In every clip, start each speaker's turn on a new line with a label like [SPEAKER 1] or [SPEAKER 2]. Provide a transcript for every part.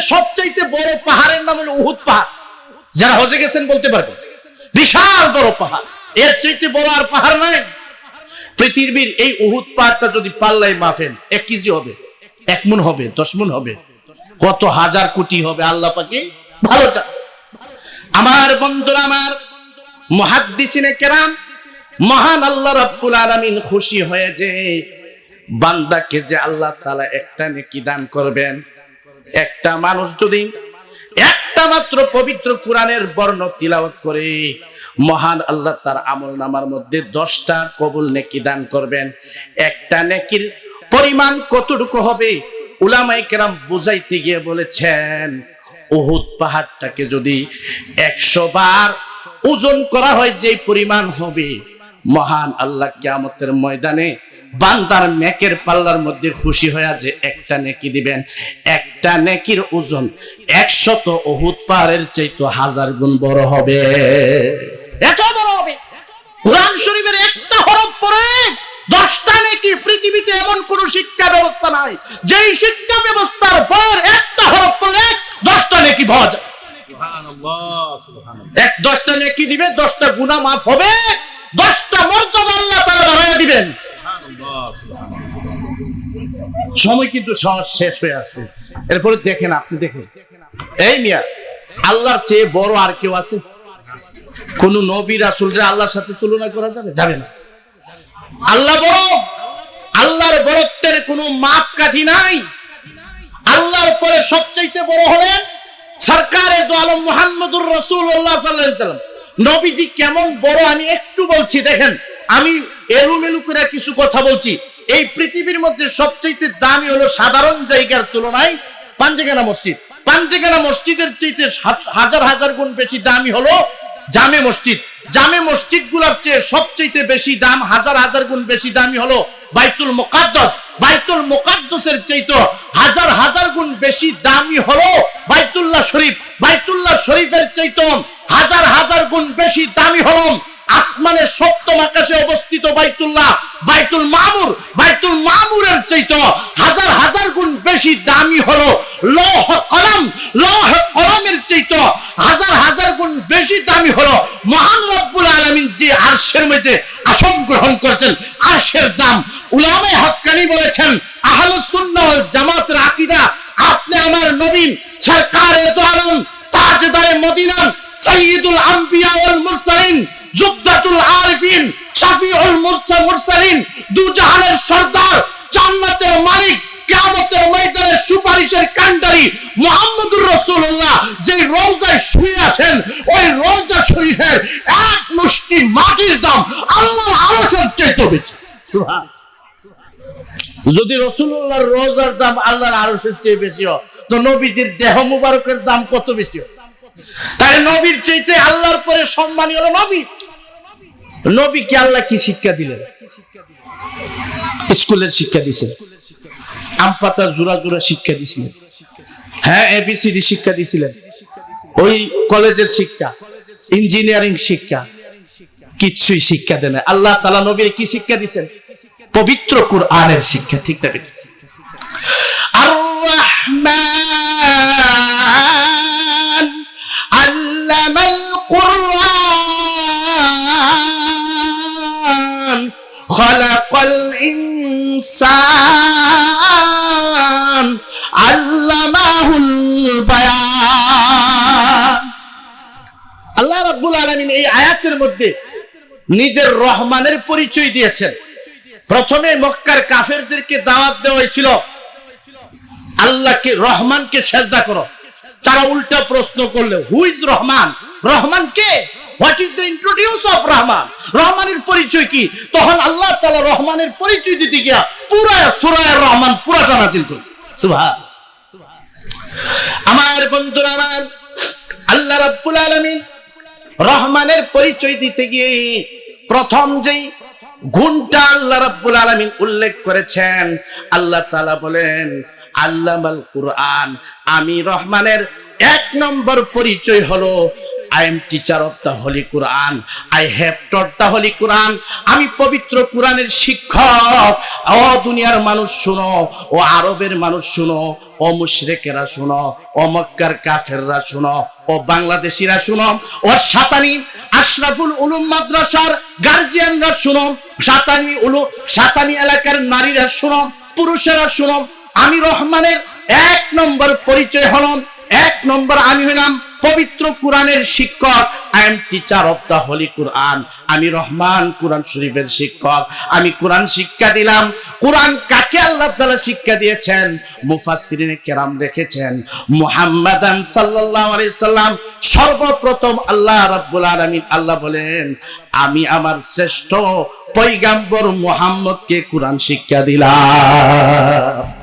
[SPEAKER 1] সবচাইতে বড় পাহাড়ের নাম হলো উহুদ পাহাড়। যারা হজে গেছেন বলতে পারবে? বিশাল বড় পাহাড়। এর চাইতে বড় আর পাহাড় নাই। পৃথিবীর এই উহুদ পাহাড়টা যদি পাল্লাই মাফেন এক কেজি হবে, এক মন হবে, দশ মন হবে, কত হাজার কোটি হবে, আল্লাহ পাকে ভালো চান। আমার বন্ধুরা, আমার মহাদ্দিসিনে কেরাম, মহান আল্লাহ রাব্বুল আলামিন খুশি হয়ে যে বান্দাকে যে আল্লাহ তাআলা একটা নেকি দান করবেন একটা মানুষ যদি একটা মাত্র পবিত্র কোরআনের বর্ণ তিলাওয়াত করে, মহান আল্লাহ তার আমল নামার মধ্যে দশটা কবুল নেকি দান করবেন। একটা নেকির পরিমাণ কতটুকু হবে? উলামায়ে কেরাম বুঝাইতে গিয়ে বলেছেন, উহুদ পাহাড়টাকে যদি একশো বার ওজন করা হয় যে পরিমাণ হবে, মহান আল্লাহ কিয়ামতের ময়দানে বান্দার নেকের পাল্লার মধ্যে খুশি হয়ে যে একটা নেকি দিবেন একটা নেকির ওজন একশত উহুদ পাহাড়ের চাইতে হাজার গুণ বড় হবে। এত বড় হবে। কোরআন শরীফের একটা হরফ পড়ে দশটা নেকি পৃথিবীতে এমন কোন শিক্ষা ব্যবস্থা নাই। যেই শিক্ষা ব্যবস্থার পর একটা হরফ পড়লে দশটা নেকি পাওয়া যায়। এক দশটা নেকি দিবে দশটা গুণা মাফ হবে দশটা মর্যাদা আল্লাহ তাআলা বাড়াইয়া দিবেন। সময় কিন্তু সহজ শেষ হয়ে আসছে। এরপরে দেখেন আপনি দেখেন। এই মিয়া, আল্লাহর চেয়ে বড় আর কেউ আছে? কোন নবী রাসূলরা আল্লাহর সাথে তুলনা করা যাবে? যাবে না। আল্লাহ বড়, আল্লাহর বড়ত্বের কোনো মাপ কাঠি নাই। আল্লাহর পরে সবচাইতে বড় হলেন সরকারে দো আলম মুহাম্মদুর আলাইহি সাল্লাম নবীজি কেমন বড় আমি একটু বলছি, দেখেন। আমি এলোমেলু করে কিছু কথা বলছি। এই পৃথিবীর মধ্যে সবচাইতে দামি হলো সাধারণ জায়গার তুলনায় পাঞ্জেগানা মসজিদ। পাঞ্জেগানা মসজিদের চাইতে হাজার হাজার গুণ বেশি দামি হলো জামে মসজিদ। জামে মসজিদগুলার চেয়ে সবচেয়ে বেশি দাম, হাজার হাজার গুণ বেশি দামি হলো বাইতুল মোকাদ্দস। বাইতুল মোকাদ্দসের চাইতে হাজার হাজার গুণ বেশি দামি হলো বাইতুল্লাহ শরীফ। বাইতুল্লাহ শরীফের চাইতে হাজার হাজার গুণ বেশি দামি হলো আসমানের সপ্তম আকাশে অবস্থিত বাইতুল্লাহ, বাইতুল মামুর। বাইতুল মামুরের চাইতে হাজার হাজার গুণ বেশি দামি হলো লৌহ কলম। লৌহ কলমের চাইতে হাজার হাজার গুণ বেশি দামি হলো মহান রব্বুল আলামিন যে আরশের মধ্যে আসন গ্রহণ করেছেন। আরশের দাম উলামায়ে হক্কানি বলেছেন আহলুস সুন্নাহ জামাতের আকীদা, আপনি আমার নবী সরকারে দো আলম তাজদারে মদিনা সাইয়্যিদুল আম্বিয়া মুরসা মুরসালিন। দু জাহানের সর্দার জান্নাতের মালিক কিয়ামতের ময়দানে সুপারিশের কান্ডারি মুহাম্মদুর রাসূলুল্লাহ যে রওজায় শুয়ে আছেন ওই রওজা শরীফের এক মুষ্টি মাটির দাম আল্লাহর আরশের চাইতে বেশি। যদি রসুল্লাহর রোজার দাম আল্লাহর আরশের চেয়ে বেশি হয় তো নবীজির দেহ মুবারকের দাম কত বেশি হয়? তাই নবীর চাইতে আল্লাহর পরে সম্মানী হলো নবী। নবীকে আল্লাহ কি শিক্ষা দিলেন? স্কুলের শিক্ষা দিছেন আম পাতা জোড়া জোড়া শিক্ষা দিছিলেন হ্যাঁ এবিসিডি শিক্ষা দিছিলেন ওই কলেজের শিক্ষা, ইঞ্জিনিয়ারিং শিক্ষা কিচ্ছুই শিক্ষা দেন আল্লাহ তালা নবীর কি শিক্ষা দিছেন পবিত্র কুরআনের শিক্ষা, ঠিক না? আর খলাকাল ইনসান আল্লামাহুল বায়ান। আল্লাহ রাব্বুল আলামিন এই আয়াতের মধ্যে নিজের রহমানের পরিচয় দিয়েছেন। প্রথমে মক্কার কাফেরদেরকে দাওয়াত দেওয়া হয়েছিল, আল্লাহকে, রহমানকে সেজদা করো। তারা উল্টা প্রশ্ন করলে who is Rahman? Rahman K? What is the introduce of Rahman রহমানের পরিচয় কি তখন আল্লাহ তাআলা রহমানের পরিচয় দিতে গিয়া পুরা সূরা রহমান পুরাটা নাজিল করেছে সুবহান আমার বন্ধুরা আমার আল্লাহ রাব্বুল আলামিন রহমানের পরিচয় দিতে গিয়ে প্রথম যেই গুণটা আল্লাহ রাব্বুল আলামিন উল্লেখ করেছেন আল্লাহ তাআলা বলেন আল্লামাল কুরআন আমি রহমানের এক নম্বর পরিচয় হলো I am teacher of the holy Quran I have taught the holy Quran আমি পবিত্র কোরআনের শিক্ষক। ও দুনিয়ার মানুষ শুনো, ও আরবের মানুষ শুনো, ও মুশরেকেরা শুনো, ও মক্কার কাফেররা শুনো, ও বাংলাদেশিরা শুনো, ও সাতানি আশরাফুল উলুম মাদ্রাসার গার্জিয়ানরা শুনো, সাতানি উলু, সাতানি এলাকার নারীরা শুনো, পুরুষেরা শুনো। আমি রহমানের এক নম্বর পরিচয় হলাম, এক নম্বর আমি হলাম পবিত্র কোরআনের শিক্ষক। I am teacher of the holy Quran আমি রহমান কোরআন শরীফের শিক্ষক। আমি কোরআন শিক্ষা দিলাম। কোরআন কাকে আল্লাহ তাআলা শিক্ষা দিয়েছেন? মুফাসসিরিনে কেরাম রেখেছেন। মুহাম্মাদান সাল্লাল্লাহু আলাইহি সাল্লাম। সর্বপ্রথম আল্লাহ রাব্বুল আলামিন আল্লাহ বলেন, আমি আমার শ্রেষ্ঠ পয়গাম্বর মুহাম্মদকে কোরআন শিক্ষা দিলাম।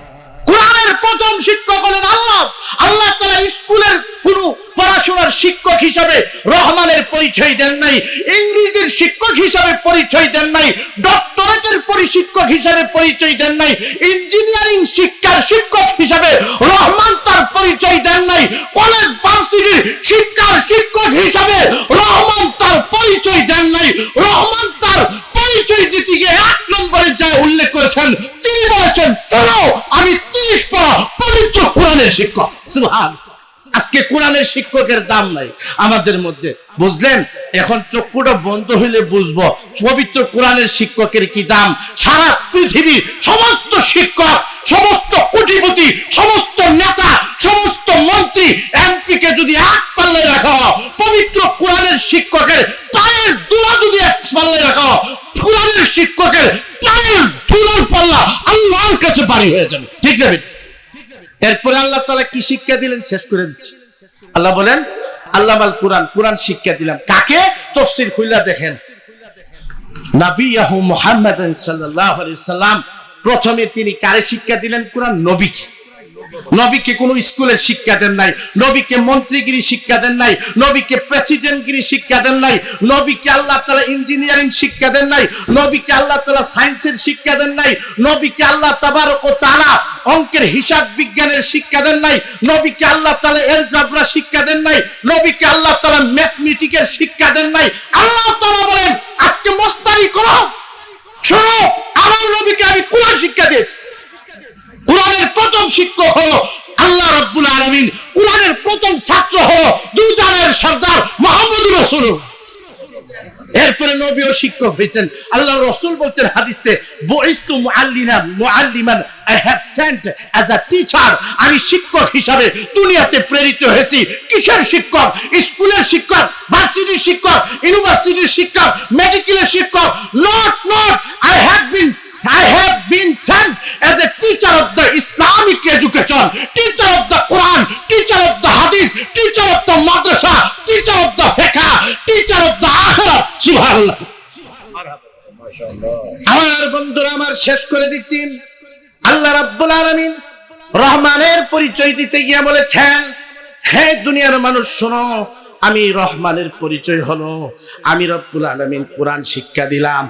[SPEAKER 1] কোরআনের প্রথম শিক্ষক হলেন আল্লাহ। আল্লাহ তাআলা স্কুলের কোন পড়াশোনার শিক্ষক হিসাবে রহমানের পরিচয় দেন নাই, ইংরেজির শিক্ষক হিসাবে পরিচয় দেন নাই, ডক্টরেটের পরিশিক্ষক হিসাবে পরিচয় দেন নাই, ইঞ্জিনিয়ারিং শিক্ষার শিক্ষক হিসাবে রহমান তার পরিচয় দেন নাই, কলেজ ভার্সিটির শিক্ষার শিক্ষক হিসাবে রহমান তার পরিচয় দেন নাই। রহমান তার পরিচয় দিতে গিয়ে এক নম্বরে যা উল্লেখ করেছেন বলেছেন, শোনো, আমি তিরিশ পড়া পবিত্র কোরআনের শিক্ষক। সুহান আজকে কোরআনের শিক্ষকের দাম নাই আমাদের মধ্যে। বুঝলেন? এখন চক্ষুটা বন্ধ হইলে বুঝব পবিত্র কোরআনের শিক্ষকের কি দাম? সারা পৃথিবী সমস্ত শিক্ষক, সমস্ত কোটিপতি সমস্ত নেতা সমস্ত মন্ত্রী এমপিকে যদি এক পাল্লায় রাখা হয়, পবিত্র কোরআনের শিক্ষকের পায়ের দোলা যদি এক পাল্লায় রাখা হয়, কোরআনের শিক্ষকের পায়ের ধুলোর পাল্লা আল্লাহর কাছে হয়ে যাবে ঠিক না এরপরে আল্লাহ তালা কি শিক্ষা দিলেন? শেষ করে দিচ্ছি। আল্লাহ বলেন আল্লাহ আল কোরআন কোরআন শিক্ষা দিলাম। কাকে? তফসির খুললা দেখেন। নাবিয়াহু মুহাম্মাদান সাল্লাল্লাহু সাল্লাম প্রথমে তিনি কারে শিক্ষা দিলেন? কোরআন নবীকে। নবীকে কোন স্কুলের শিক্ষা দেন নাই, নবীকে মন্ত্রীগিরি শিক্ষা দেন নাই, নবীকে প্রেসিডেন্টগিরি শিক্ষা দেন নাই, নবীকে আল্লাহ তাআলা ইঞ্জিনিয়ারিং শিক্ষা দেন নাই, নবীকে আল্লাহ তাআলা সায়েন্সের শিক্ষা দেন নাই, নবীকে আল্লাহ তাবারক ও তাআলা অঙ্কের হিসাব বিজ্ঞানের শিক্ষা দেন নাই, নবীকে আল্লাহ তাআলা এলজাবরা শিক্ষা দেন নাই, নবীকে আল্লাহ তাআলা ম্যাথমেটিকের শিক্ষা দেন নাই। আল্লাহ তাআলা বলেন, আজকে মস্তানি করো শোনো, আমার নবীকে আমি কোরআন শিক্ষা দিয়েছি। কোরআনের প্রথম শিক্ষক হলো আল্লাহ রব্বুল আলামিন। কোরআনের প্রথম ছাত্র হলো দুই জানের সর্দার মোহাম্মদ রসুল এরপরে নবীও শিক্ষক হয়েছেন। আল্লাহ রসুল বলছেন হাদিসে, বইস্তু মুআল্লিনা মুআল্লিমান I have sent as a teacher আমি শিক্ষক হিসাবে দুনিয়াতে প্রেরিত হয়েছি। কিসের শিক্ষক? স্কুলের শিক্ষক, ভার্সিটির শিক্ষক, ইউনিভার্সিটির শিক্ষক, মেডিকেলের শিক্ষক। Not not I have been I have been sent as a teacher of the Islamic education, teacher of the Quran, teacher of the Hadith, teacher of the Madrasa, teacher of the Fiqh, teacher of the Akhirah. Subhanallah. আমার বন্ধুরা আমার শেষ করে দিচ্ছি আল্লাহ রাব্বুল আলামিন রহমানের পরিচয় দিতে গিয়ে বলেছেন হে দুনিয়ার মানুষ শোনো আমি রহমানের পরিচয় হলো আমি রব্বুল আলামিন কোরআন শিক্ষা দিলাম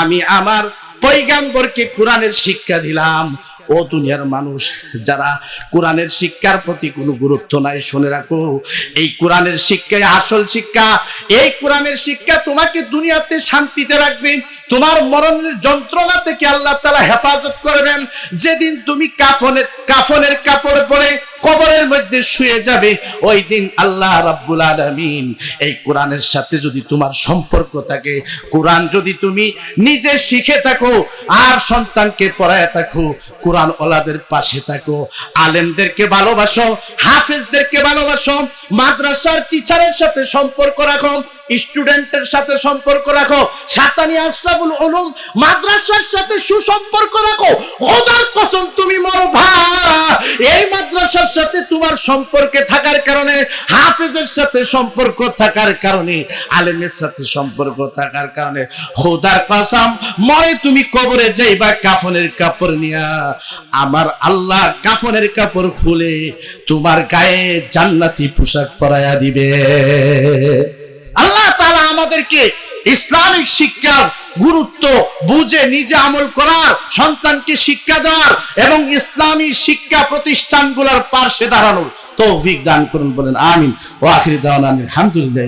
[SPEAKER 1] আমি আমার পৈগাম্বরকে কোরআনের শিক্ষা দিলাম। ও দুনিয়ার মানুষ, যারা কোরআনের শিক্ষার প্রতি কোনো গুরুত্ব নাই, শুনে রাখো। এই কোরআনের শিক্ষাই আসল শিক্ষা। এই কোরআনের শিক্ষা তোমাকে দুনিয়াতে শান্তিতে রাখবে। তোমার মরণের যন্ত্রণা থেকে আল্লাহ তাআলা হেফাজত করবেন। যেদিন তুমি কাফনের কাফনের কাপড় পরে কবরের মধ্যে শুয়ে যাবে, ওই দিন আল্লাহ রাব্বুল আলামিন এই কোরআনের সাথে যদি তোমার সম্পর্ক থাকে, কোরআন যদি তুমি নিজে শিখে থাকো, আর সন্তানকে পড়ায় থাকো কোরআন ওলাদের পাশে থাকো, আলেমদেরকে ভালোবাসো, হাফেজদেরকে ভালোবাসো, মাদ্রাসার টিচারের সাথে সম্পর্ক রাখো স্টুডেন্টের সাথে সম্পর্ক রাখো, সাতানি আশরাফুল উলুম, মাদ্রাসার সাথে সুসম্পর্ক রাখো। খোদার কসম, তুমি মরো এই মাদ্রাসার সাথে তোমার সম্পর্কে থাকার কারণে, হাফেজের সাথে সম্পর্ক থাকার কারণে, আলেমের সাথে সম্পর্ক থাকার কারণে, খোদার কসম, মরে তুমি কবরে যাইবা কাফনের কাপড় নিয়া। আমার আল্লাহ কাফনের কাপড় খুলে তোমার গায়ে জান্নাতি পোশাক পরায়া দিবে। আল্লাহ তাআলা আমাদেরকে ইসলামিক শিক্ষার গুরুত্ব বুঝে নিজে আমল করার, সন্তানকে শিক্ষা দেওয়ার এবং ইসলামী শিক্ষা প্রতিষ্ঠানগুলোর পার্শ্বে দাঁড়ানোর তৌফিক দান করুন বলেন, আমিন। ও আখির দাওয়ান আলহামদুলিল্লাহ